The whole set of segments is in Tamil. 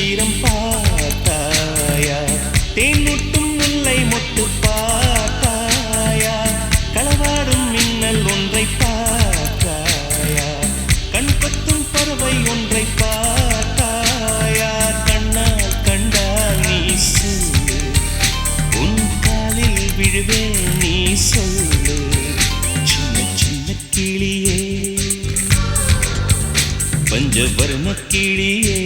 நட்சத்திரம் பார்த்தாயா? தேன் முட்டும் முல்லை மொட்டு பார்த்தாயா? களவாடும் மின்னல் ஒன்றை பார்த்தாயா? கண் கொத்தும் பறவை ஒன்றை பார்த்தாயா? கண்ணால் கண்டால் நீ சொல்லு. உன் காலில் விழுவே நீ சொல்லு. சின்ன சின்ன கிளியே. பஞ்சவர்ண கிளியே.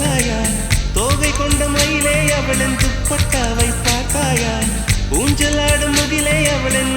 பார்த்தாயா? தோகை கொண்ட மயிலே அவளின் துப்பட்டாவை பார்த்தாயா? ஊஞ்சலாடும் முகிலே அவளின்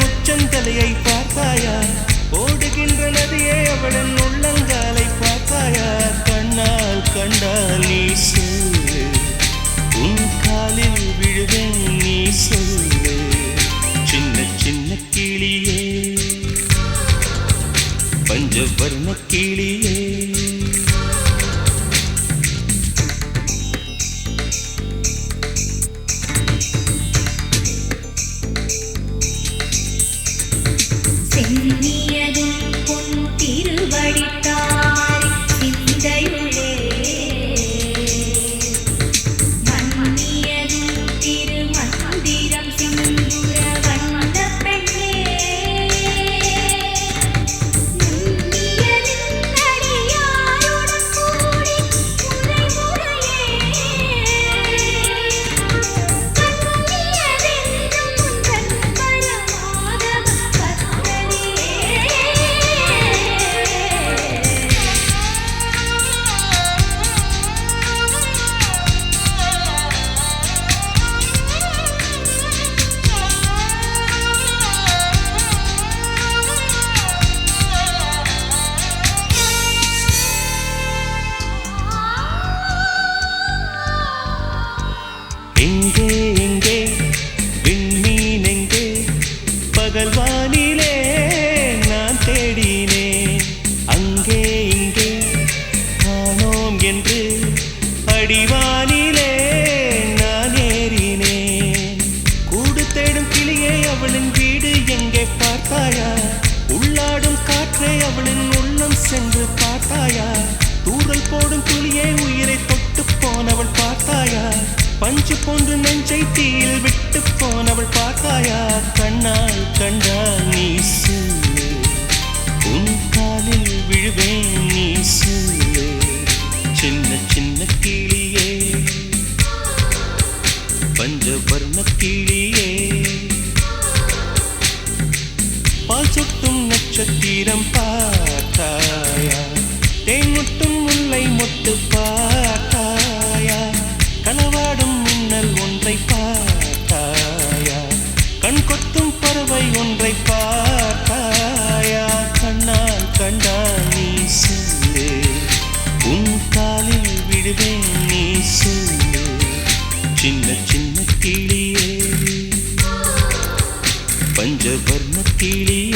எங்கே எங்கே? விண்மீன் எங்கே? பகல் வானிலே நான் தேடினேன். அங்கே இங்கே காணோம் என்று அடிவானிலே நான் ஏறினேன். கூடு தேடும் கிளியே அவளின் வீடு எங்கே பார்த்தாயா? உள்ளாடும் காற்றே அவளின் உள்ளம் சென்று பார்த்தாயா? தூறல் போடும் துளியே உயிரை தொட்டு போனவள் பார்த்தாயா? பஞ்சு போன்று நெஞ்சை தீயில் விட்டு போனவள் பார்த்தாயா கண்ணால் கண்டால் நீ உன் காலில் விழுவேன் நீ சொல்லு சின்ன சின்ன கிளியே. பஞ்சவர்ண கிளியே. பால் சொட்டும் நட்சத்திரம் பார்த்தாயா? தேன் முட்டும் முல்லை மொட்டு பார்த்தாயா விடுவேன் நீ சொல்லு. சின்ன சின்ன கிளியே. பஞ்சவர்ண கிளியே.